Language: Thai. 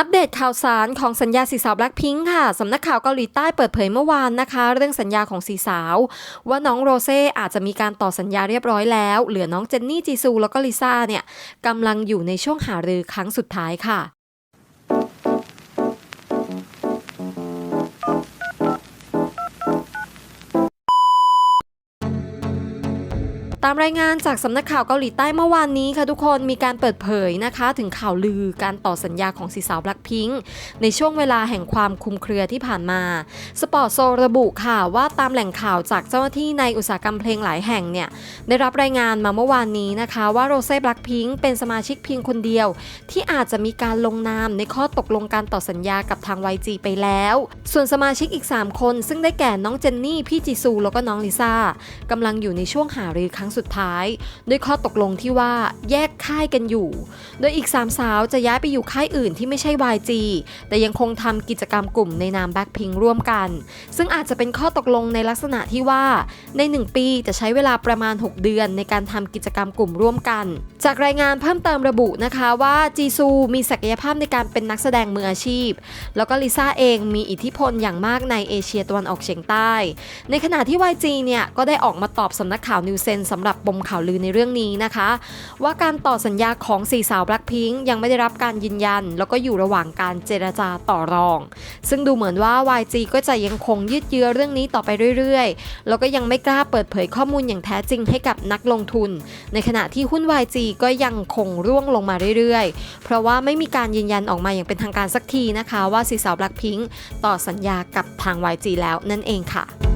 อัปเดตข่าวสารของสัญญาสีสาวแบล็คพิงค์ค่ะ สำนักข่าวเกาหลีใต้เปิดเผยเมื่อวานนะคะ เรื่องสัญญาของสีสาว ว่าน้องโรเซ่อาจจะมีการต่อสัญญาเรียบร้อยแล้ว เหลือน้องเจนนี่จีซูแล้วก็ลิซ่าเนี่ยกำลังอยู่ในช่วงหารือครั้งสุดท้ายค่ะ ตามรายงานจากสำนักข่าวเกาหลีใต้เมื่อวานนี้ค่ะทุกคนมีการเปิดเผยนะคะ ถึงข่าวลือการต่อสัญญาของสีสาวแบล็คพิงค์ในช่วงเวลาแห่งความคุมเครือที่ผ่านมาสปอร์ตโซระบุค่ะว่าตามแหล่งข่าวจากเจ้าหน้าที่ในอุตสาหกรรมเพลงหลายแห่งเนี่ยได้รับรายงานมาเมื่อวานนี้นะคะว่าโรเซ่แบล็คพิงค์เป็นสมาชิกเพียงคนเดียว ที่อาจจะมีการลงนามในข้อตกลงการต่อสัญญากับทาง YG ไปแล้ว ส่วนสมาชิกอีก 3 คน ซึ่งได้แก่น้องเจนนี่พี่จีซูแล้วก็น้องลิซ่ากำลังอยู่ในช่วงหารือครั้งสุดท้ายด้วยข้อตกลงที่ว่าแยกค่ายกันอยู่ โดยอีก 3 สาวจะย้ายไปอยู่ค่ายอื่นที่ไม่ใช่ YG แต่ยังคงทำกิจกรรมกลุ่มในนามแบ็คพิงร่วมกัน ซึ่งอาจจะเป็นข้อตกลงในลักษณะที่ว่า ใน 1 ปีจะใช้เวลาประมาณ 6 เดือนในการทำกิจกรรมกลุ่มร่วมกันจากรายงานเพิ่มเติมระบุนะคะว่าจีซูมีศักยภาพในการเป็นนักแสดงมืออาชีพ แล้วก็ลิซ่าเองมีอิทธิพลอย่างมากในเอเชียตะวันออกเฉียงใต้ ในขณะที่ YG เนี่ยก็ได้ออกมาตอบสำนักข่าวนิวเซนสำหรับปมข่าวลือในเรื่องนี้นะคะ ว่าการต่อสัญญาของสี่สาว Blackpink ยังไม่ได้รับการยืนยัน แล้วก็อยู่ระหว่างการเจรจาต่อรอง ซึ่งดูเหมือนว่า YG ก็จะยังคงยืดเยื้อเรื่องนี้ต่อไปเรื่อยๆ แล้วก็ยังไม่กล้าเปิดเผยข้อมูลอย่างแท้จริงให้กับนักลงทุน ในขณะที่หุ้น YG ก็ยังคงร่วงลงมาเรื่อยๆ เพราะว่าไม่มีการยืนยันออกมาอย่างเป็นทางการสักทีนะคะ ว่าสีสาวแบล็กพิงค์ต่อสัญญากับทาง YG แล้วนั่นเองค่ะ